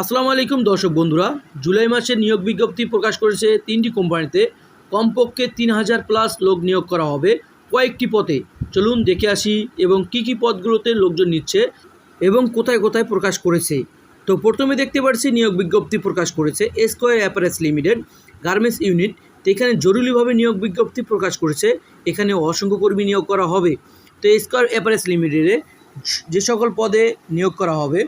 আসসালামু আলাইকুম দর্শক বন্ধুরা। জুলাই মাসে নিয়োগ বিজ্ঞপ্তি প্রকাশ করেছে তিনটি কোম্পানিতে। কমপক্ষে তিন হাজার প্লাস লোক নিয়োগ করা হবে কয়েকটি পথে চলুন দেখে আসি এবং কি কি পদগুলোতে লোকজন নিচ্ছে এবং কোথায় কোথায় প্রকাশ করেছে। তো প্রথমে দেখতে পাচ্ছি নিয়োগ বিজ্ঞপ্তি প্রকাশ করেছে square apparels limited garments unit তো এখানে জরুরিভাবে নিয়োগ বিজ্ঞপ্তি প্রকাশ করেছে। এখানে অসংখ্য কর্মী নিয়োগ করা হবে। তো স্কোয়ার অ্যাপারেস লিমিটেডে যে সকল পদে নিয়োগ করা হবে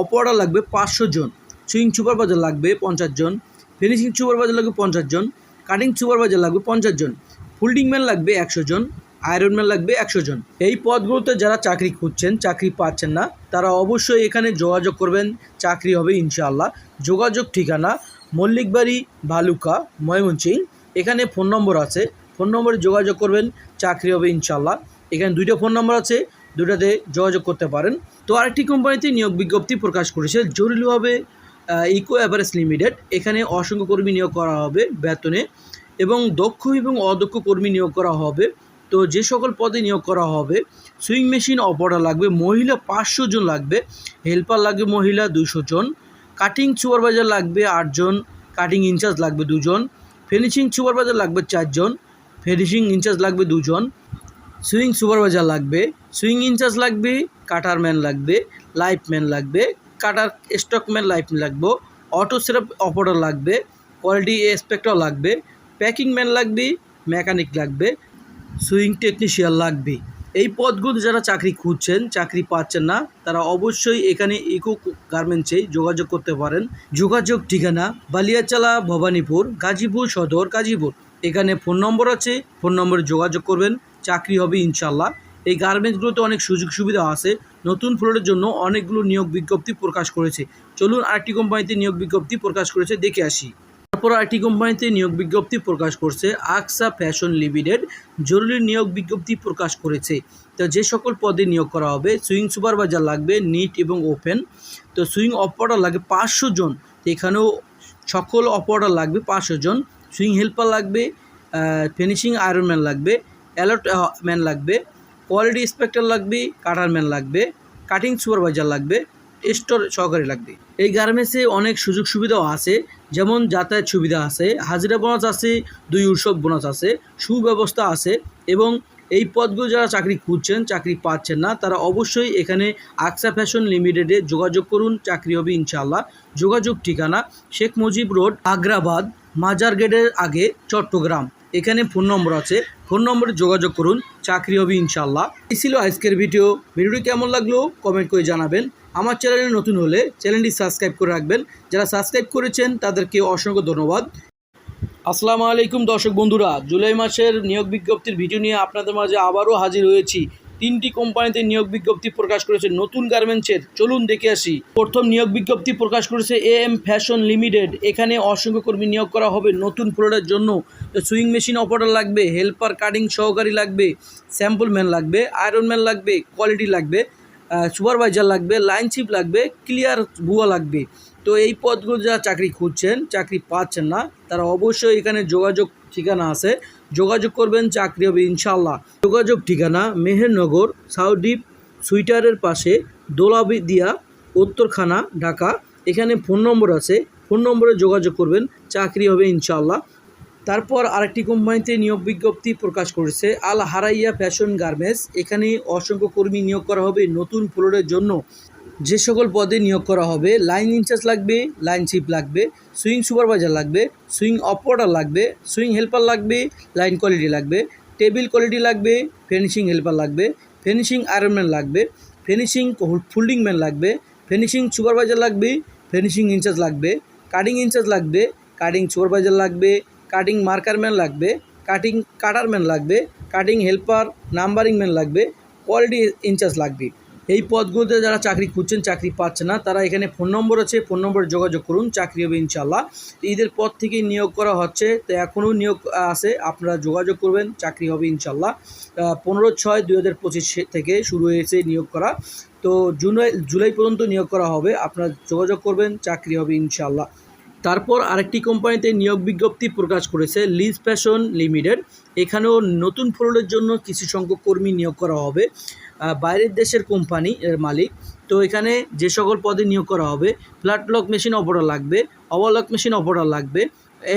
অপারেটর লাগবে পাঁচশো জন। সুইং সুপারভাইজার লাগবে পঞ্চাশ জন। ফিনিশিং সুপারভাইজার লাগবে পঞ্চাশ জন। কাটিং সুপারভাইজার লাগবে পঞ্চাশ জন। ফোল্ডিং ম্যান লাগবে একশো জন। আয়রন ম্যান লাগবে একশো জন। এই পদগুলোতে যারা চাকরি খুঁজছেন, চাকরি পাচ্ছেন না, তারা অবশ্যই এখানে যোগাযোগ করবেন। চাকরি হবে ইনশাআল্লাহ। যোগাযোগ ঠিকানা মল্লিকবাড়ি, ভালুকা, ময়মনসিং। এখানে ফোন নম্বর আছে। ফোন নম্বরে যোগাযোগ করবেন। চাকরি হবে ইনশাআল্লাহ। এখানে দুইটা ফোন নম্বর আছে। দুটাতে যোগাযোগ করতে পারেন। তো আরেকটি কোম্পানিতে নিয়োগ বিজ্ঞপ্তি প্রকাশ করেছে, জরুরিভাবে ইকো অ্যাভারেজ লিমিটেড এখানে অসংখ্য কর্মী নিয়োগ করা হবে বেতনে এবং দক্ষ এবং অদক্ষ কর্মী নিয়োগ করা হবে। তো যে সকল পদে নিয়োগ করা হবে, সুইং মেশিন অপারেটর লাগবে, মহিলা পাঁচশো জন লাগবে, হেল্পার লাগবে মহিলা দুশো জন, কাটিং সুপারভাইজার লাগবে আটজন, কাটিং ইনচার্জ লাগবে দুজন, ফিনিশিং সুপারভাইজার লাগবে চারজন, ফিনিশিং ইনচার্জ লাগবে দুজন সুইং সুপারভাইজার লাগবে, সুইং ইনচার্জ লাগবে, কাটার ম্যান লাগবে, লাইফ ম্যান লাগবে, কাটার স্টকম্যান লাইফ লাগবে, অটো সেরাপ অপারেটর লাগবে, কোয়ালিটি ইন্সপেক্টর লাগবে, প্যাকিং ম্যান লাগবে, মেকানিক লাগবে, সুইং টেকনিশিয়ান লাগবে। এই পদগুলো যারা চাকরি খুঁজছেন, চাকরি পাচ্ছেন না, তারা অবশ্যই এখানে ইকো গার্মেন্টসে যোগাযোগ করতে পারেন। যোগাযোগ ঠিকানা বালিয়াচালা, ভবানীপুর, গাজীপুর সদর, গাজীপুর। এখানে ফোন নম্বর আছে, ফোন নম্বরে যোগাযোগ করবেন। চাকরি হবে ইনশাল্লাহ এই গার্মেন্টসগুলোতে অনেক সুযোগ সুবিধা আছে। নতুন ফ্লোরের জন্য অনেকগুলো নিয়োগ বিজ্ঞপ্তি প্রকাশ করেছে। চলুন আরটি কোম্পানিতে নিয়োগ বিজ্ঞপ্তি প্রকাশ করেছে, দেখে আসি। তারপর আরটি কোম্পানিতে নিয়োগ বিজ্ঞপ্তি প্রকাশ করছে, আকসা ফ্যাশন লিমিটেড। জরুরি নিয়োগ বিজ্ঞপ্তি প্রকাশ করেছে। তো যে সকল পদে নিয়োগ করা হবে, সুইং সুপারভাইজার লাগবে, নিট এবং ওপেন। তো সুইং অপারেটর লাগবে পাঁচশো জন। তো এখানেও সকল অপারেটর লাগবে পাঁচশো জন। সুইং হেল্পার লাগবে ফিনিশিং আয়রনম্যান লাগবে। অ্যালার্ট ম্যান লাগবে কোয়ালিটি ইন্সপেক্টর লাগবে কাটার ম্যান লাগবে কাটিং সুপারভাইজার লাগবে স্টোর সহকারী লাগবে। এই গার্মেন্টসে অনেক সুযোগ সুবিধাও আছে, যেমন যাতায়াত সুবিধা আছে, হাজিরা বোনাস আছে, দুই উৎসব বোনাস আছে, সুব্যবস্থা আছে এবং এই পদগুলো যারা চাকরি খুঁজছেন, চাকরি পাচ্ছেন না, তারা অবশ্যই এখানে আকসা ফ্যাশন লিমিটেডে যোগাযোগ করুন, চাকরি হবে ইনশাআল্লাহ। যোগাযোগ ঠিকানা শেখ মুজিব রোড, আগ্রাবাদ, মাজার গেটের আগে, চট্টগ্রাম। এখানে ফোন নম্বর আছে। ফোন নম্বরে যোগাযোগ করুন। চাকরি হবে ইনশাল্লাহ এই ছিল আজকের ভিডিও। ভিডিওটি কেমন লাগল কমেন্ট করে জানাবেন। আমার চ্যানেলে নতুন হলে চ্যানেলটি সাবস্ক্রাইব করে রাখবেন। যারা সাবস্ক্রাইব করেছেন, তাদেরকে অসংখ্য ধন্যবাদ। আসসালামু আলাইকুম দর্শক বন্ধুরা। জুলাই মাসের নিয়োগ বিজ্ঞপ্তির ভিডিও নিয়ে আপনাদের মাঝে আবারও হাজির হয়েছি। তিনটি কোম্পানিতে নিয়োগ বিজ্ঞপ্তি প্রকাশ করেছে নতুন গার্মেন্টসের। চলুন দেখে আসি। প্রথম নিয়োগ বিজ্ঞপ্তি প্রকাশ করেছে এ এম ফ্যাশন লিমিটেড। এখানে অসংখ্য কর্মী নিয়োগ করা হবে নতুন ফ্লোরের জন্য। সুইং মেশিন অপারেটর লাগবে, হেল্পার কাটিং সহকারী লাগবে, স্যাম্পল ম্যান লাগবে, আয়রন ম্যান লাগবে, কোয়ালিটি লাগবে সুপারভাইজার লাগবে, লাইন চিপ লাগবে, ক্লিয়ার বুয়া লাগবে। তো এই পদগুলো যারা চাকরি খুঁজছেন, চাকরি পাচ্ছেন না, তারা অবশ্যই এখানে যোগাযোগ ঠিকানা আছে। যোগাযোগ করবেন চাকরি হবে ইনশাল্লাহ যোগাযোগ ঠিকানা মেহেরনগর সাউদ্বীপ সুইটারের পাশে দোলাবি দিয়া, উত্তরখানা, ঢাকা। এখানে ফোন নম্বর আছে, ফোন নম্বরে যোগাযোগ করবেন, চাকরি হবে ইনশাল্লাহ তারপর আরেকটি কোম্পানিতে নিয়োগ বিজ্ঞপ্তি প্রকাশ করেছে, আল হারাইয়া ফ্যাশন গার্মেন্টস। এখানে অসংখ্য কর্মী নিয়োগ করা হবে নতুন ফ্লোরের জন্য। যে সকল পদে নিয়োগ করা হবে লাইন ইনচার্জ লাগবে লাইন চিপ লাগবে সুইং সুপারভাইজার লাগবে সুইং অপারেটর লাগবে সুইং হেল্পার লাগবে লাইন কোয়ালিটি লাগবে টেবিল কোয়ালিটি লাগবে ফিনিশিং হেল্পার লাগবে ফিনিশিং আয়রনম্যান লাগবে ফিনিশিং ফোল্ডিং ম্যান লাগবে ফিনিশিং সুপারভাইজার লাগবে ফিনিশিং ইনচার্জ লাগবে কাটিং ইনচার্জ লাগবে কাটিং সুপারভাইজার লাগবে কাটিং মার্কার ম্যান লাগবে কাটিং কাটার ম্যান লাগবে কাটিং হেল্পার নাম্বারিং ম্যান লাগবে কোয়ালিটি ইনচার্জ লাগবে। এই পদগুলোতে যারা চাকরি খুঁজছেন, চাকরি পাচ্ছে না, তারা এখানে ফোন নম্বর আছে, ফোন নম্বরে যোগাযোগ করুন, চাকরি হবে ইনশাল্লাহ ঈদের পর থেকে নিয়োগ করা হচ্ছে, তো এখনও নিয়োগ আছে, আপনারা যোগাযোগ করবেন, চাকরি হবে ইনশাল্লাহ পনেরো ছয় দুই হাজার পঁচিশ থেকে শুরু হয়েছে নিয়োগ করা। তো জুলাই জুলাই পর্যন্ত নিয়োগ করা হবে, আপনারা যোগাযোগ করবেন, চাকরি হবে ইনশাল্লাহ তারপর আরেকটি কোম্পানিতে নিয়োগ বিজ্ঞপ্তি প্রকাশ করেছে, লিজ ফ্যাশন লিমিটেড। এখানেও নতুন ফ্লোরের জন্য কিছু সংখ্যক কর্মী নিয়োগ করা হবে। বাইরের দেশের কোম্পানি এর মালিক। তো এখানে যে সকল পদে নিয়োগ করা হবে ফ্ল্যাট লক মেশিন অপারেটর লাগবে ওভারলক মেশিন অপারেটর লাগবে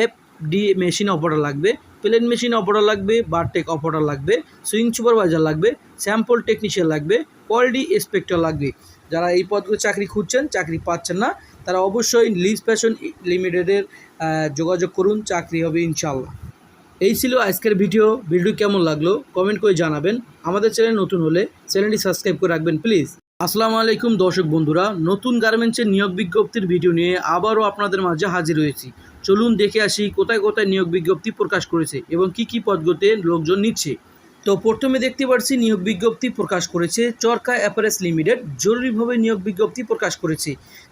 এফ ডি মেশিন অপারেটর লাগবে প্লেন মেশিন অপারেটর লাগবে বারটেক অপারেটর লাগবে সুইং সুপারভাইজার লাগবে স্যাম্পল টেকনিশিয়ান লাগবে কোয়ালিটি ইন্সপেক্টর লাগবে। যারা এই পদগুলো চাকরি খুঁজছেন, চাকরি পাচ্ছেন না, তারা অবশ্যই লিজ ফ্যাশন লিমিটেডের যোগাযোগ করুন, চাকরি হবে ইনশাল্লাহ এই ছিল আজকের ভিডিও। ভিডিও কেমন লাগল কমেন্ট করে জানাবেন। আমাদের চ্যানেল নতুন হলে চ্যানেলটি সাবস্ক্রাইব করে রাখবেন, প্লিজ। আসসালামু আলাইকুম, দর্শক বন্ধুরা। নতুন গার্মেন্টসের নিয়োগ বিজ্ঞপ্তির ভিডিও নিয়ে আবারও আপনাদের মাঝে হাজির হয়েছি। চলুন দেখে আসি কোথায় কোথায় নিয়োগ বিজ্ঞপ্তি প্রকাশ করেছে এবং কি কি পদগুলোতে লোকজন নিচ্ছে। তো প্রথমে দেখতে পাচ্ছি নিয়োগ বিজ্ঞপ্তি প্রকাশ করেছে চরকা অ্যাপারেস লিমিটেড। জরুরিভাবে নিয়োগ বিজ্ঞপ্তি প্রকাশ করেছে।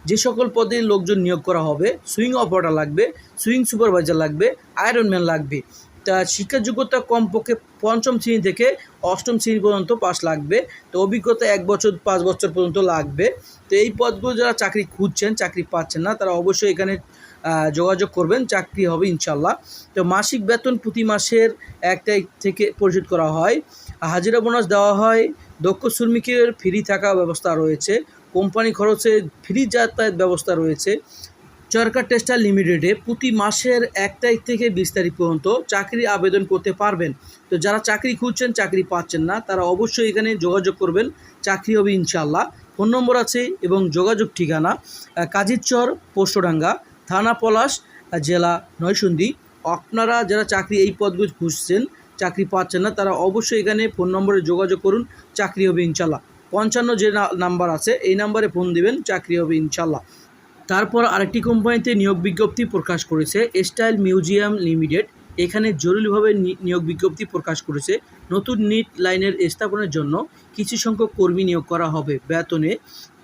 যে সকল পদে লোকজন নিয়োগ করা হবে, সুইং অপারেটর লাগবে, সুইং সুপারভাইজার লাগবে আয়রনম্যান লাগবে। তা শিক্ষা যোগ্যতা কমপক্ষে পঞ্চম শ্রেণি থেকে অষ্টম শ্রেণি পর্যন্ত পাস লাগবে। তো অভিজ্ঞতা এক বছর, পাঁচ বছর পর্যন্ত লাগবে। তো এই পদগুলো যারা চাকরি খুঁজছেন, চাকরি পাচ্ছেন না, তারা অবশ্যই এখানে যোগাযোগ করবেন। চাকরি হবে ইনশাল্লাহ তো মাসিক বেতন প্রতি মাসের এক তারিখ থেকে পরিশোধ করা হয়। হাজিরা বোনাস দেওয়া হয়। দক্ষ শ্রমিকের ফ্রি থাকা ব্যবস্থা রয়েছে। কোম্পানি খরচে ফ্রি যাতায়াত ব্যবস্থা রয়েছে। সরকার টেক্সটাইল লিমিটেডে প্রতি মাসের এক তারিখ থেকে বিশ তারিখ পর্যন্ত চাকরি আবেদন করতে পারবেন। তো যারা চাকরি খুঁজছেন, চাকরি পাচ্ছেন না, তারা অবশ্যই এখানে যোগাযোগ করবেন। চাকরি হবে ইনশাল্লাহ ফোন নম্বর আছে এবং যোগাযোগ ঠিকানা কাজিরচর পোস্টডাঙ্গা থানা পলাশ জেলা নয়সন্দী। আপনারা যারা চাকরি এই পদগুলো খুঁজছেন, চাকরি পাচ্ছেন না, তারা অবশ্যই এখানে ফোন নম্বরে যোগাযোগ করুন। চাকরি হবে ইনশাল্লাহ পঞ্চান্ন যে নাম্বার আছে, এই নাম্বারে ফোন দিবেন, চাকরি হবে ইনশাল্লাহ তারপর আরেকটি কোম্পানিতে নিয়োগ বিজ্ঞপ্তি প্রকাশ করেছে, স্টাইল মিউজিয়াম লিমিটেড। এখানে জরুরিভাবে নিয়োগ বিজ্ঞপ্তি প্রকাশ করেছে। নতুন নিট লাইনের স্থাপনের জন্য কিছু সংখ্যক কর্মী নিয়োগ করা হবে বেতনে।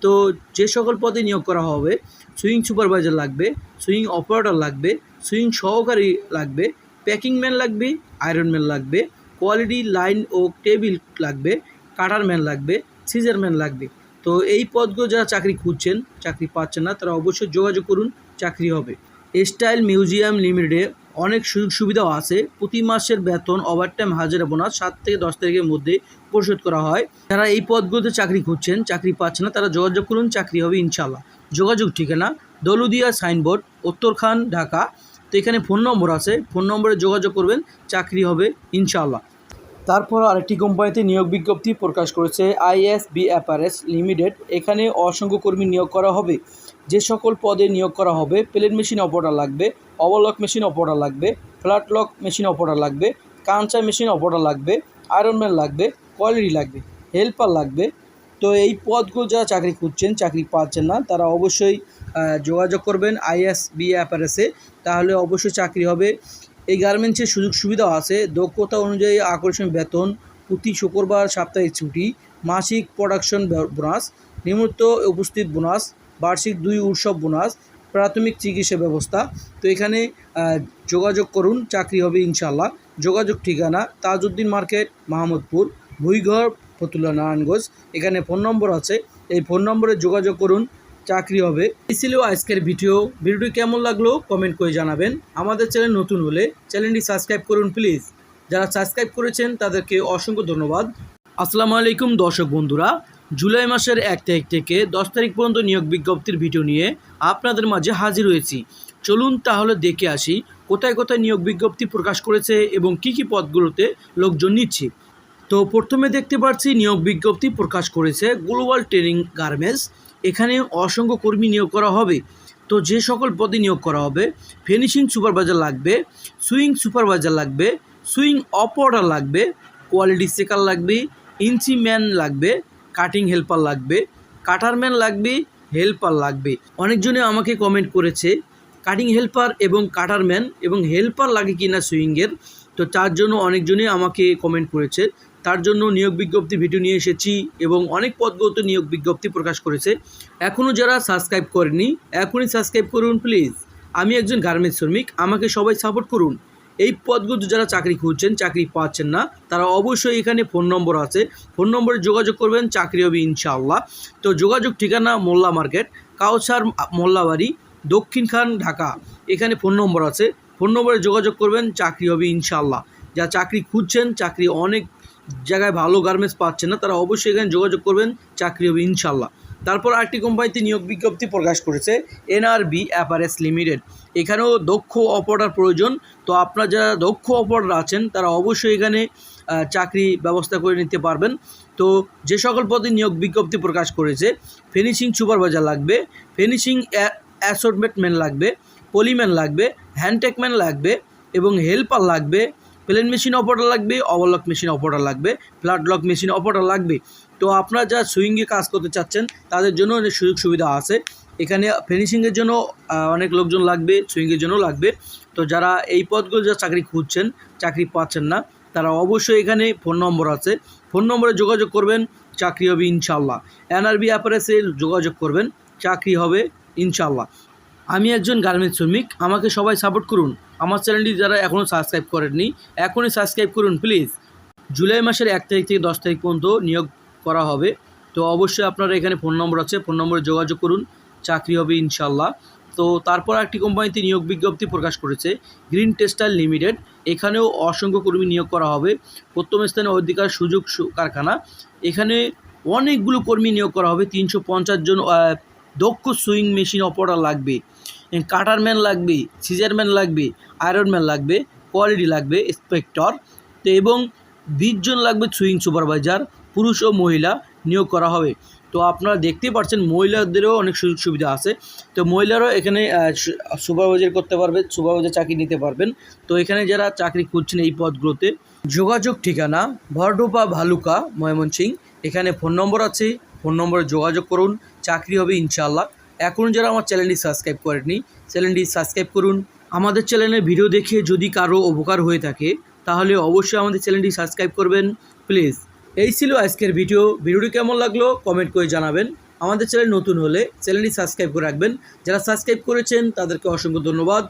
তো যে সকল পদে নিয়োগ করা হবে, সুইং সুপারভাইজার লাগবে, সুইং অপারেটর লাগবে, সুইং সহকারী লাগবে, প্যাকিং ম্যান লাগবে, আয়রন ম্যান লাগবে, কোয়ালিটি লাইন ও টেবিল লাগবে, কাটার ম্যান লাগবে, সিজার ম্যান লাগবে। তো এই পদগুলো যারা চাকরি খুঁজছেন, চাকরি পাচ্ছেন না, তারা অবশ্যই যোগাযোগ করুন, চাকরি হবে। স্টাইল মিউজিয়াম লিমিটেডে অনেক সুযোগ সুবিধাও আছে। প্রতি মাসের বেতন ওভারটাইম হাজারা বোনাস, সাত থেকে দশ তারিখের মধ্যে পরিশোধ করা হয়। যারা এই পদগুলোতে চাকরি খুঁজছেন, চাকরি পাচ্ছেন না, তারা যোগাযোগ করুন, চাকরি হবে ইনশাল্লাহ যোগাযোগ ঠিকানা, দলুদিয়া সাইনবোর্ড, উত্তরখান, ঢাকা। তো এখানে ফোন নম্বর আছে, ফোন নম্বরে যোগাযোগ করবেন, চাকরি হবে ইনশাল্লাহ তারপর আরেকটি কোম্পানিতে নিয়োগ বিজ্ঞপ্তি প্রকাশ করেছে আইএসবি অ্যাপারেস লিমিটেড। এখানে অসংখ্য কর্মী নিয়োগ করা হবে। যে সকল পদে নিয়োগ করা হবে প্লেন মেশিন অপারেটর লাগবে, ওভারলক মেশিন অপারেটর লাগবে ফ্ল্যাট লক মেশিন অপারেটর লাগবে কাঞ্চা মেশিন অপারেটর লাগবে আয়রনম্যান লাগবে, কোয়ালিটি লাগবে, হেল্পার লাগবে। তো এই পদগুলো যারা চাকরি খুঁজছেন, চাকরি পাচ্ছেন না, তারা অবশ্যই যোগাযোগ করবেন আইএসবি অ্যাপারেসে তাহলে অবশ্যই চাকরি হবে। এই গার্মেন্টসের সুযোগ সুবিধাও আছে। দক্ষতা অনুযায়ী আকর্ষণীয় বেতন, প্রতি শুক্রবার সাপ্তাহিক ছুটি, মাসিক প্রোডাকশন বোনাস নিয়মিত উপস্থিত বোনাস বার্ষিক দুই উৎসব বোনাস প্রাথমিক চিকিৎসা ব্যবস্থা। তো এখানে যোগাযোগ করুন, চাকরি হবে ইনশাল্লাহ যোগাযোগ ঠিকানা, তাজউদ্দিন মার্কেট, মাহমুদপুর, ভুইঘর, ফতুল্লা নারায়ণগঞ্জ। এখানে ফোন নম্বর আছে। এই ফোন নম্বরে যোগাযোগ করুন। চাকরি হবে। এই ছিল আজকের ভিডিও। ভিডিওটি কেমন লাগল কমেন্ট করে জানাবেন। আমাদের চ্যানেল নতুন হলে চ্যানেলটি সাবস্ক্রাইব করুন, প্লিজ। যারা সাবস্ক্রাইব করেছেন, তাদেরকে অসংখ্য ধন্যবাদ। আসসালামু আলাইকুম, দর্শক বন্ধুরা। জুলাই মাসের এক তারিখ থেকে দশ তারিখ পর্যন্ত নিয়োগ বিজ্ঞপ্তির ভিডিও নিয়ে আপনাদের মাঝে হাজির হয়েছি। চলুন তাহলে দেখে আসি, কোথায় কোথায় নিয়োগ বিজ্ঞপ্তি প্রকাশ করেছে এবং কি কি পদগুলোতে লোকজন নিচ্ছে। তো প্রথমে দেখতে পাচ্ছি নিয়োগ বিজ্ঞপ্তি প্রকাশ করেছে গ্লোবাল ট্রেনিং গার্মেন্টস এখানে অসংখ্য কর্মী নিয়োগ করা হবে। তো যে সকল পদে নিয়োগ করা হবে, ফিনিশিং সুপারভাইজার লাগবে, সুইং সুপারভাইজার লাগবে, সুইং অপারেটর লাগবে, কোয়ালিটি চেকার লাগবে, ইঞ্চি ম্যান লাগবে, কাটিং হেল্পার লাগবে, কাটার ম্যান লাগবে, হেল্পার লাগবে। অনেকজনে আমাকে কমেন্ট করেছে, কাটিং হেল্পার এবং কাটার ম্যান এবং হেল্পার লাগে কি না সুইংয়ের? তো তার জন্য অনেকজনই আমাকে কমেন্ট করেছে তার জন্য নিয়োগ বিজ্ঞপ্তি ভিডিও নিয়ে এসেছি এবং অনেক পদগত নিয়োগ বিজ্ঞপ্তি প্রকাশ করেছে। এখনও যারা সাবস্ক্রাইব করেনি, এখনই সাবস্ক্রাইব করুন প্লিজ আমি একজন গার্মেন্টস শ্রমিক, আমাকে সবাই সাপোর্ট করুন। এই পদগুলো যারা চাকরি খুঁজছেন, চাকরি পাচ্ছেন না, তারা অবশ্যই এখানে ফোন নম্বর আছে। ফোন নম্বরে যোগাযোগ করবেন, চাকরি হবে ইনশাআল্লাহ। তো যোগাযোগ ঠিকানা মোল্লা মার্কেট কাউসার মোল্লাবাড়ি দক্ষিণ খান, ঢাকা। এখানে ফোন নম্বর আছে। ফোন নম্বরে যোগাযোগ করবেন, চাকরি হবে ইনশাল্লাহ যা চাকরি খুঁজছেন, চাকরি অনেক জায়গায় ভালো গার্মেন্টস পাচ্ছেন না, তারা অবশ্যই এখানে যোগাযোগ করবেন, চাকরি হবে ইনশাল্লাহ। তারপর আরেকটি কোম্পানিতে নিয়োগ বিজ্ঞপ্তি প্রকাশ করেছে, এনআরবি অ্যাপারেস লিমিটেড। এখানেও দক্ষ অপারেটর প্রয়োজন, তো আপনারা যারা দক্ষ অপারেটর আছেন, তারা অবশ্যই এখানে চাকরি ব্যবস্থা করে নিতে পারবেন। তো যে সকল পদে নিয়োগ বিজ্ঞপ্তি প্রকাশ করেছে ফিনিশিং সুপারভাইজার লাগবে ফিনিশিং অ্যাসর্টমেন্ট লাগবে পলিম্যান লাগবে হ্যান্ডটেকম্যান লাগবে এবং হেল্পার লাগবে প্লেন মেশিন অপারেটর লাগবে ওভারলক মেশিন অপারেটর লাগবে ফ্ল্যাট লক মেশিন অপারেটর লাগবে। তো আপনারা যারা সুইংয়ে কাজ করতে চাচ্ছেন, তাদের জন্য অনেক সুযোগ সুবিধা আছে। এখানে ফিনিশিংয়ের জন্য অনেক লোকজন লাগবে সুইংয়ের জন্য লাগবে। তো যারা এই পদগুলো যা চাকরি খুঁজছেন, চাকরি পাচ্ছেন না, তারা অবশ্যই এখানে ফোন নম্বর আছে। ফোন নম্বরে যোগাযোগ করবেন, চাকরি হবে ইনশাল্লাহ এনআরবি অ্যাপারেসে যোগাযোগ করবেন, চাকরি হবে ইনশাল্লাহ আমি একজন গার্মেন্টস শ্রমিক, আমাকে সবাই সাপোর্ট করুন। আমার চ্যানেলটি যারা এখনও সাবস্ক্রাইব করেননি, এখনই সাবস্ক্রাইব করুন প্লিজ জুলাই মাসের এক তারিখ থেকে দশ তারিখ পর্যন্ত নিয়োগ করা হবে। তো অবশ্যই আপনারা এখানে ফোন নম্বর আছে ফোন নম্বরে যোগাযোগ করুন, চাকরি হবে ইনশাল্লাহ তো তারপর একটি কোম্পানিতে নিয়োগ বিজ্ঞপ্তি প্রকাশ করেছে গ্রিন টেক্সটাইল লিমিটেড এখানেও অসংখ্য কর্মী নিয়োগ করা হবে। প্রথম স্থানে অধিকার, সুযোগ কারখানা। এখানে অনেকগুলো কর্মী নিয়োগ করা হবে, তিনশো পঞ্চাশ জন দক্ষ সুইং মেশিন অপারেটর লাগবে কাটারম্যান লাগবে, সিজারম্যান লাগবে, আয়রনম্যান লাগবে, কোয়ালিটি লাগবে ইন্সপেক্টর তো এবং বিশ জন লাগবে সুইং সুপারভাইজার, পুরুষ ও মহিলা নিয়োগ করা হবে। তো আপনারা দেখতেই পাচ্ছেন মহিলাদেরও অনেক সুযোগ সুবিধা আছে। তো মহিলারাও এখানে সুপারভাইজার করতে পারবে, সুপারভাইজার চাকরি নিতে পারবেন। তো এখানে যারা চাকরি খুঁজছেন এই পদগুলোতে, যোগাযোগ ঠিকানা, ভরডোপা ভালুকা ময়মনসিং এখানে ফোন নম্বর আছে ফোন নম্বরে যোগাযোগ করুন, চাকরি হবে ইনশাল্লাহ এখন যারা আমার চ্যানেলটি সাবস্ক্রাইব করেননি, চ্যানেলটি সাবস্ক্রাইব করুন। আমাদের চ্যানেলের ভিডিও দেখে যদি কারও উপকার হয়ে থাকে, তাহলে অবশ্যই আমাদের চ্যানেলটি সাবস্ক্রাইব করবেন, প্লিজ। এই ছিল আজকের ভিডিও। ভিডিওটি কেমন লাগল কমেন্ট করে জানাবেন। আমাদের চ্যানেল নতুন হলে চ্যানেলটি সাবস্ক্রাইব করে রাখবেন। যারা সাবস্ক্রাইব করেছেন, তাদেরকে অসংখ্য ধন্যবাদ।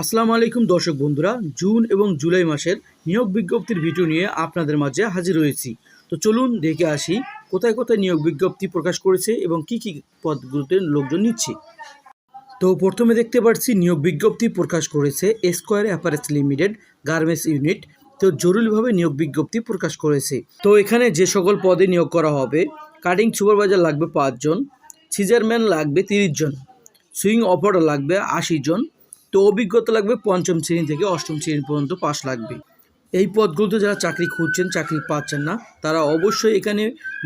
আসসালামু আলাইকুম দর্শক বন্ধুরা। জুন এবং জুলাই মাসের নিয়োগ বিজ্ঞপ্তির ভিডিও নিয়ে আপনাদের মাঝে হাজির হয়েছি। তো চলুন দেখে আসি কোথায় কোথায় নিয়োগ বিজ্ঞপ্তি প্রকাশ করেছে এবং কি কি পদগুলোতে লোকজন নিচ্ছে? তো প্রথমে দেখতে পাচ্ছি নিয়োগ বিজ্ঞপ্তি প্রকাশ করেছে Square apparels limited garments unit তো জরুরিভাবে নিয়োগ বিজ্ঞপ্তি প্রকাশ করেছে। তো এখানে যে সকল পদে নিয়োগ করা হবে কাটিং সুপারভাইজার লাগবে পাঁচজন সিজারম্যান লাগবে তিরিশ জন সুইং অপারেটর লাগবে আশি জন, তো অভিজ্ঞতা লাগবে পঞ্চম শ্রেণি থেকে অষ্টম শ্রেণি পর্যন্ত পাস লাগবে। এই পদগুলোতে যারা চাকরি খুঁজছেন, চাকরি পাচ্ছেন না, তারা অবশ্যই এখানে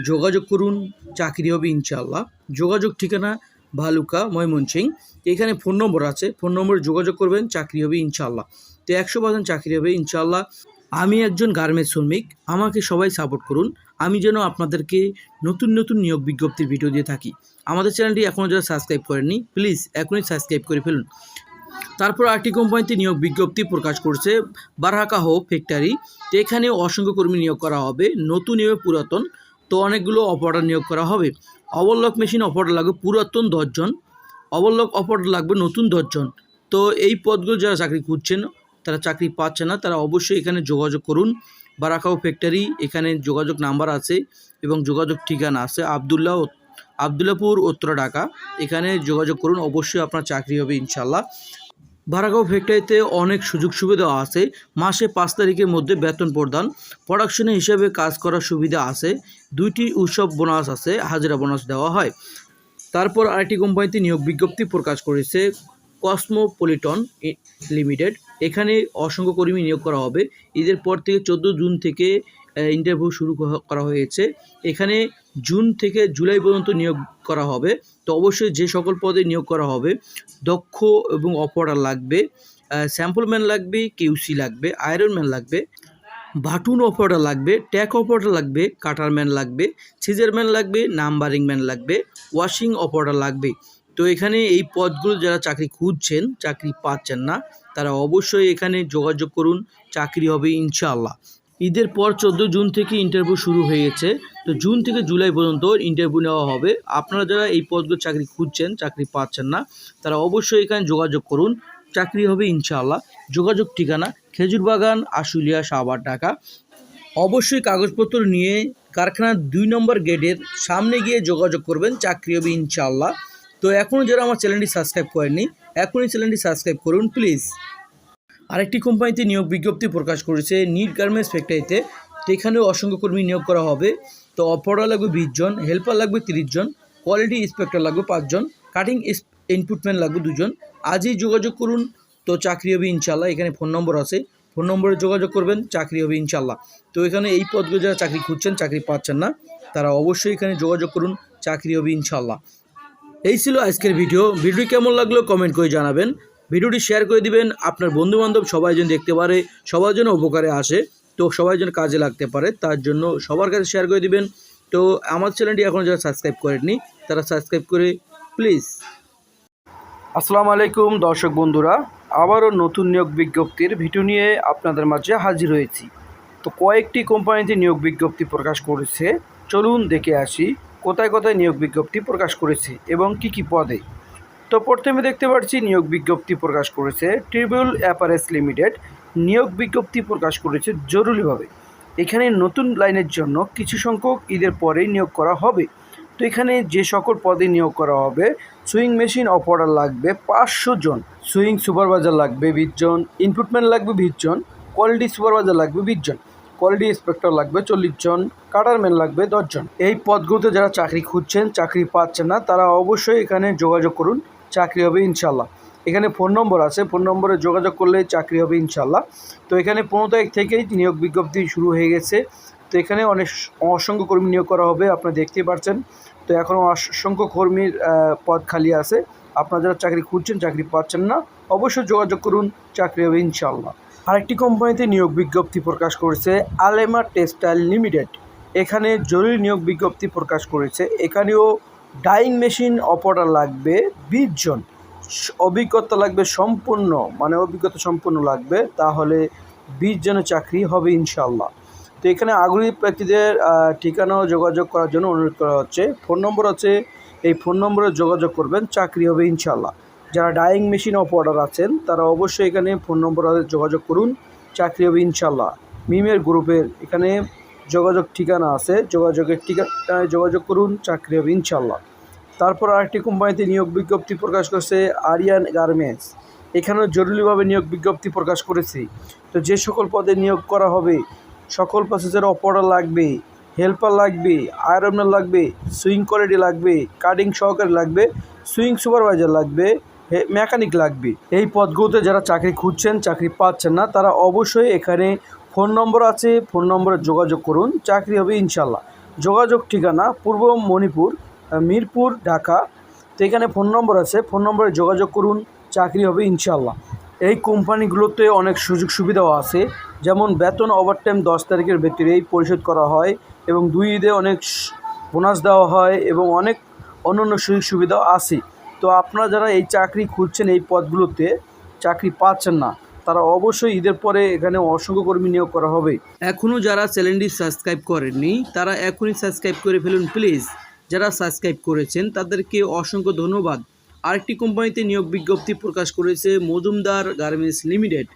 যোগাযোগ করুন। চাকরি হবে ইনশাল্লাহ যোগাযোগ ঠিকানা ভালুকা ময়মনসিং এখানে ফোন নম্বর আছে। ফোন নম্বরে যোগাযোগ করবেন, চাকরি হবে ইনশাল্লাহ তো একশো পার্সেন্ট চাকরি হবে ইনশাল্লাহ আমি একজন গার্মেন্টস শ্রমিক। আমাকে সবাই সাপোর্ট করুন। আমি যেন আপনাদেরকে নতুন নতুন নিয়োগ বিজ্ঞপ্তির ভিডিও দিয়ে থাকি। আমাদের চ্যানেলটি এখনও যারা সাবস্ক্রাইব করেননি, প্লিজ এখনই সাবস্ক্রাইব করে ফেলুন। তারপর আরটি কোম্পানিতে নিয়োগ বিজ্ঞপ্তি প্রকাশ করছে বারহাকাহ ফ্যাক্টরি। তো এখানে অসংখ্য কর্মী নিয়োগ করা হবে, নতুন এবং পুরাতন। তো অনেকগুলো অপারেটর নিয়োগ করা হবে। ওভারলক মেশিন অপারেটর লাগবে পুরাতন দশজন ওভারলক অপারেটর লাগবে নতুন দশজন। তো এই পদগুলো যারা চাকরি খুঁজছেন, তারা চাকরি পাচ্ছে না, তারা অবশ্যই এখানে যোগাযোগ করুন। বারাকাও ফ্যাক্টরি, এখানে যোগাযোগ নাম্বার আছে এবং যোগাযোগ ঠিকানা আছে। আবদুল্লাহ আবদুল্লাপুর উত্তর, ঢাকা। এখানে যোগাযোগ করুন, অবশ্যই আপনার চাকরি হবে ইনশাল্লাহ ভাড়াগাঁও ফ্যাক্টরিতে অনেক সুযোগ সুবিধা আছে। মাসে পাঁচ তারিখের মধ্যে বেতন প্রদান। প্রোডাকশনে হিসাবে কাজ করার সুবিধা আছে। দুইটি উৎসব বোনাস আছে, হাজিরা বোনাস দেওয়া হয়। তারপর আরেকটি কোম্পানিতে নিয়োগ বিজ্ঞপ্তি প্রকাশ করেছে কসমোপলিটন লিমিটেড। এখানে অসংখ্য কর্মী নিয়োগ করা হবে। ঈদের পর থেকে চোদ্দ জুন থেকে ইন্টারভিউ শুরু করা হয়েছে। এখানে জুন থেকে জুলাই পর্যন্ত নিয়োগ করা হবে। তো অবশ্যই যে সকল পদে নিয়োগ করা হবে, দক্ষ এবং অপারেটর লাগবে স্যাম্পল ম্যান লাগবে কিউসি লাগবে আয়রন ম্যান লাগবে, বাটুন অপারেটর লাগবে ট্যাক অপারেটর লাগবে কাটার ম্যান লাগবে সিজার ম্যান লাগবে নাম্বারিং ম্যান লাগবে ওয়াশিং অপারেটর লাগবে। তো এখানে এই পদগুলো যারা চাকরি খুঁজছেন, চাকরি পাচ্ছেন না, তারা অবশ্যই এখানে যোগাযোগ করুন, চাকরি হবে ইনশাআল্লাহ। ঈদের পর চোদ্দ জুন থেকে ইন্টারভিউ শুরু হয়ে গেছে তো জুন থেকে জুলাই পর্যন্ত ইন্টারভিউ নেওয়া হবে। আপনারা যারা এই পদগুলো চাকরি খুঁজছেন, চাকরি পাচ্ছেন না, তারা অবশ্যই এখানে যোগাযোগ করুন। চাকরি হবে ইনশাআল্লাহ। যোগাযোগ ঠিকানা খেজুর বাগান আশুলিয়া সাভার, ঢাকা। অবশ্যই কাগজপত্র নিয়ে কারখানার দুই নম্বর গেটের সামনে গিয়ে যোগাযোগ করবেন। চাকরি হবে ইনশাআল্লাহ। তো এখনও যারা আমার চ্যানেলটি সাবস্ক্রাইব করেননি, এখনই চ্যানেলটি সাবস্ক্রাইব করুন, প্লিজ। আরেকটি কোম্পানিতে নিয়োগ বিজ্ঞপ্তি প্রকাশ করেছে। নিট গার্মেন্টস ফ্যাক্টরিতে তো এখানেও অসংখ্য কর্মী নিয়োগ করা হবে। তো অপারেটর লাগবে বিশ জন, হেল্পার লাগবে তিরিশ জন, কোয়ালিটি ইন্সপেক্টর লাগবে পাঁচজন কাটিং ইনপুটম্যান লাগবে দুজন আজই যোগাযোগ করুন, তো চাকরি হবে ইনশাল্লাহ এখানে ফোন নম্বর আছে। ফোন নম্বরে যোগাযোগ করবেন, চাকরি হবে ইনশাল্লাহ তো এখানে এই পদগুলো যারা চাকরি খুঁজছেন, চাকরি পাচ্ছেন না, তারা অবশ্যই এখানে যোগাযোগ করুন, চাকরি হবে ইনশাল্লাহ এই ছিল আজকের ভিডিও। ভিডিও কেমন লাগল কমেন্ট করে জানাবেন। ভিডিওটি শেয়ার করে দিবেন। আপনার বন্ধু বান্ধব সবাই যেন দেখতে পারে, সবার জন্য উপকারে আসে। তো সবাই যেন কাজে লাগতে পারে, তার জন্য সবার কাছে শেয়ার করে দিবেন। তো আমার চ্যানেলটি এখন যারা সাবস্ক্রাইব করেননি, তারা সাবস্ক্রাইব করে প্লিজ আসসালামু আলাইকুম দর্শক বন্ধুরা, আবারও নতুন নিয়োগ বিজ্ঞপ্তির ভিডিও নিয়ে আপনাদের মাঝে হাজির হয়েছি। তো কয়েকটি কোম্পানিতে নিয়োগ বিজ্ঞপ্তি প্রকাশ করেছে। চলুন দেখে আসি, কোথায় কোথায় নিয়োগ বিজ্ঞপ্তি প্রকাশ করেছে এবং কি কি পদে। তো প্রথমে দেখতে পাচ্ছি নিয়োগ বিজ্ঞপ্তি প্রকাশ করেছে ট্রিবিউল অ্যাপারেস লিমিটেড নিয়োগ বিজ্ঞপ্তি প্রকাশ করেছে জরুরিভাবে। এখানে নতুন লাইনের জন্য কিছু সংখ্যক ঈদের পরেই নিয়োগ করা হবে। তো এখানে যে সকল পদে নিয়োগ করা হবে, সুইং মেশিন অপারেটর লাগবে পাঁচশো জন। সুইং সুপারভাইজার লাগবে বিশ জন, ইনপুটম্যান লাগবে বিশ জন, কোয়ালিটি সুপারভাইজার লাগবে বিশ জন, কোয়ালিটি ইন্সপেক্টর লাগবে চল্লিশ জন, কাটারম্যান লাগবে দশজন এই পদগুলোতে যারা চাকরি খুঁজছেন, চাকরি পাচ্ছেন না, তারা অবশ্যই এখানে যোগাযোগ করুন। চাকরি হবে ইনশাল্লাহ। এখানে ফোন নম্বর আছে, ফোন নম্বরে যোগাযোগ করলে চাকরি হবে ইনশাল্লাহ। তো এখানে পনেরো তারিখ থেকেই নিয়োগ বিজ্ঞপ্তি শুরু হয়ে গেছে। তো এখানে অনেক অসংখ্য কর্মী নিয়োগ করা হবে, আপনারা দেখতেই পাচ্ছেন তো এখনও অসংখ্য কর্মীর পদ খালি আছে। আপনারা যারা চাকরি খুঁজছেন, চাকরি পাচ্ছেন না, অবশ্যই যোগাযোগ করুন, চাকরি হবে ইনশাল্লাহ। আরেকটি কোম্পানিতে নিয়োগ বিজ্ঞপ্তি প্রকাশ করেছে আলেমা টেক্সটাইল লিমিটেড। এখানে জরুরি নিয়োগ বিজ্ঞপ্তি প্রকাশ করেছে। এখানেও ডাইং মেশিন অপারেটর লাগবে বিশ জন। অভিজ্ঞতা লাগবে সম্পূর্ণ মানে অভিজ্ঞতা সম্পূর্ণ লাগবে তাহলে বিশ জনের চাকরি হবে ইনশাল্লাহ তো এখানে আগ্রহী ব্যক্তিদের আহ, ঠিকানা যোগাযোগ করার জন্য অনুরোধ করা হচ্ছে। ফোন নম্বর আছে এই ফোন নম্বরে যোগাযোগ করবেন চাকরি হবে ইনশাল্লাহ যারা ডাইং মেশিন অপারেটর আছেন তারা অবশ্যই এখানে ফোন নম্বরে যোগাযোগ করুন চাকরি হবে ইনশাল্লাহ মিমের গ্রুপের এখানে যোগাযোগ ঠিকানা আছে যোগাযোগের ঠিকানায় যোগাযোগ করুন চাকরি হবে ইনশাল্লাহ তারপর আরেকটি কোম্পানিতে নিয়োগ বিজ্ঞপ্তি প্রকাশ করছে আরিয়ান গার্মেন্টস। এখানেও জরুরিভাবে নিয়োগ বিজ্ঞপ্তি প্রকাশ করেছে। তো যে সকল পদে নিয়োগ করা হবে, সকল প্রসেসের অপারেটর লাগবে হেল্পার লাগবে আয়রনার লাগবে সুইং কোয়ালিটি লাগবে কাটিং সহকারী লাগবে সুইং সুপারভাইজার লাগবে মেকানিক লাগবে। এই পদগুলোতে যারা চাকরি খুঁজছেন, চাকরি পাচ্ছেন না, তারা অবশ্যই এখানে ফোন নম্বর আছে, ফোন নম্বরে যোগাযোগ করুন। চাকরি হবে ইনশাল্লাহ যোগাযোগ ঠিকানা পূর্ব মণিপুর মিরপুর, ঢাকা। তো এখানে ফোন নম্বর আছে। ফোন নম্বরে যোগাযোগ করুন। চাকরি হবে ইনশাল্লাহ এই কোম্পানিগুলোতে অনেক সুযোগ সুবিধাও আছে। যেমন বেতন ওভারটাইম দশ তারিখের ভিতরেই পরিশোধ করা হয় এবং দুই ঈদে অনেক বোনাস দেওয়া হয় এবং অনেক অন্যান্য সুযোগ সুবিধাও আছে। তো আপনারা যারা এই চাকরি খুঁজছেন এই পদগুলোতে চাকরি পাচ্ছেন না, তারা অবশ্যই ঈদের পরে এখানে অসংখ্য কর্মী নিয়োগ করা হবে। এখনও যারা চ্যানেলটি সাবস্ক্রাইব করেননি, তারা এখনই সাবস্ক্রাইব করে ফেলুন, প্লিজ। যারা সাবস্ক্রাইব করেছেন, তাদেরকে অসংখ্য ধন্যবাদ। আরেকটি কোম্পানিতে নিয়োগ বিজ্ঞপ্তি প্রকাশ করেছে মজুমদার গার্মেন্টস লিমিটেড।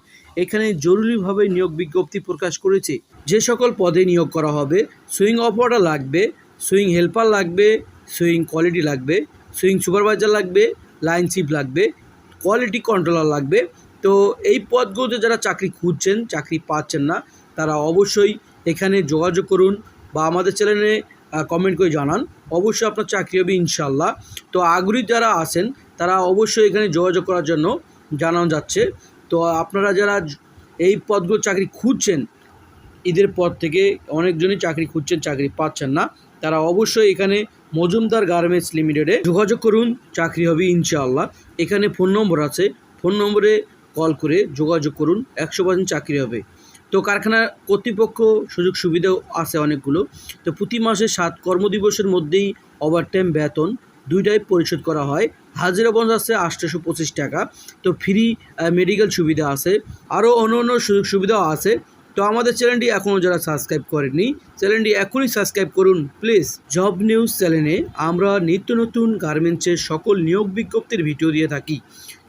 এখানে জরুরিভাবে নিয়োগ বিজ্ঞপ্তি প্রকাশ করেছে। যে সকল পদে নিয়োগ করা হবে, সুইং অপারেটর লাগবে, সুইং হেল্পার লাগবে, সুইং কোয়ালিটি লাগবে, সুইং সুপারভাইজার লাগবে, লাইন চিফ লাগবে, কোয়ালিটি কন্ট্রোলার লাগবে। তো এই পদগুলোতে যারা চাকরি খুঁজছেন, চাকরি পাচ্ছেন না, তারা অবশ্যই এখানে যোগাযোগ করুন বা আমাদের চ্যানেলে কমেন্ট করে জানান। অবশ্যই আপনার চাকরি হবে ইনশাল্লাহ। তো আগ্রহী যারা আছেন, তারা অবশ্যই এখানে যোগাযোগ করার জন্য জানানো যাচ্ছে। তো আপনারা যারা এই পদগুলো চাকরি খুঁজছেন, ঈদের পর থেকে অনেকজনই চাকরি খুঁজছেন, চাকরি পাচ্ছেন না, তারা অবশ্যই এখানে মজুমদার গার্মেন্টস লিমিটেডে যোগাযোগ করুন, চাকরি হবে ইনশাআল্লাহ এখানে ফোন নম্বর আছে, ফোন নম্বরে কল করে যোগাযোগ করুন, একশো পার্সেন্ট চাকরি হবে। তো কারখানার কর্তৃপক্ষ সুযোগ সুবিধাও আছে অনেকগুলো। তো প্রতি মাসে সাত কর্মদিবসের মধ্যেই ওভারটাইম বেতন দুইটাই পরিশোধ করা হয়। হাজিরা বন্ধ আছে আটশোশো পঁচিশ টাকা। তো ফ্রি মেডিকেল সুবিধা আছে। আরও অন্য অন্য সুযোগ সুবিধাও আছে। তো আমাদের চ্যানেলটি এখনও যারা সাবস্ক্রাইব করেননি, চ্যানেলটি এখনই সাবস্ক্রাইব করুন। প্লিজ জব নিউজ চ্যানেলে আমরা নিত্য নতুন গার্মেন্টসের সকল নিয়োগ বিজ্ঞপ্তির ভিডিও দিয়ে থাকি।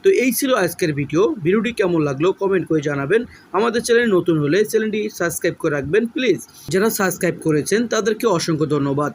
তো এই ছিল আজকের ভিডিও ভিডিওটি কেমন লাগল কমেন্ট করে জানাবেন। আমাদের চ্যানেল নতুন হলে চ্যানেলটি সাবস্ক্রাইব করে রাখবেন প্লিজ যারা সাবস্ক্রাইব করেছেন, তাদেরকে অসংখ্য ধন্যবাদ।